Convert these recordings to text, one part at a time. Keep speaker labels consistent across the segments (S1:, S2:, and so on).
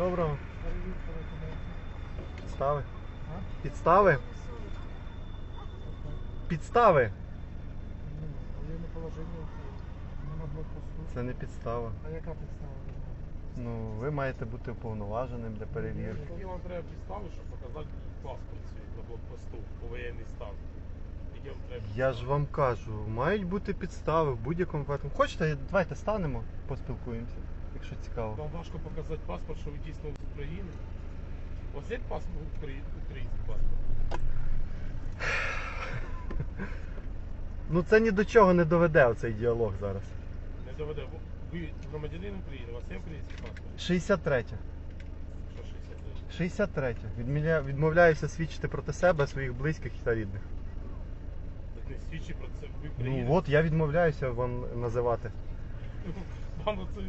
S1: Доброго. Підстави. Підстави? Підстави.
S2: Положення не блокпосту.
S1: Це не підстава.
S2: А яка підстава?
S1: Ну, ви маєте бути уповноваженим для перевірки.
S3: Які вам треба підстави, щоб показати паспорт свій на блокпосту воєнний стан? Які вам треба
S1: Я ж вам кажу, мають бути підстави в будь-якому випадку. Хочете, давайте станемо, поспілкуємося, якщо цікаво.
S3: Вам важко показати паспорт, що ви дійсно з України. Вас є паспорт український паспорт?
S1: Ну це ні до чого не доведе оцей діалог зараз.
S3: Не доведе. Ви громадянин України, у вас є український паспорт?
S1: 63.
S3: Що 60
S1: 63. Відміля... Відмовляюся свідчити проти себе, своїх близьких та рідних.
S3: Так не свідчить про це. Ви
S1: Ну
S3: українець.
S1: от я відмовляюся вам називати.
S3: Вам це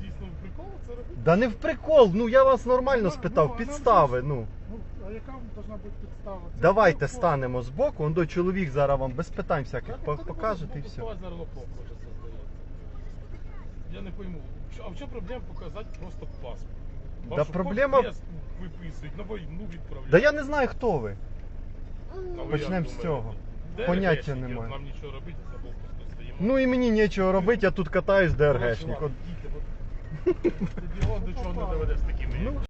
S3: дійсно в прикол це робити?
S1: Да не в прикол, ну я вас нормально
S2: Ну,
S1: спитав,
S2: ну, а нам
S1: підстави, ну.
S2: Ну, а яка повинна бути підстава? Це
S1: Давайте
S2: блокпост.
S1: станемо збоку, он до чоловік зараз вам без питань всяких
S3: Так,
S1: по-
S3: не
S1: покажете і все.
S3: блокувати зараз лопок, може, це здається. Я не пойму. Чо- А в чому проблема показати просто паспорт? Вам
S1: Да
S3: що,
S1: проблема-
S3: виписують, на війну відправляють.
S1: Да я не знаю, хто ви.
S3: А ви як
S1: почнемо з
S3: думаєте?
S1: цього.
S3: Де
S1: Поняття
S3: РГшники?
S1: немає.
S3: Нам нічого робити, це блокпосту стоїмо.
S1: Ну і мені нічого робити, я тут катаюсь
S3: Коротше,
S1: ДРГшник.
S3: ладно,
S1: От
S3: дійте, бо- до чого не доведе з такими.
S1: Ну,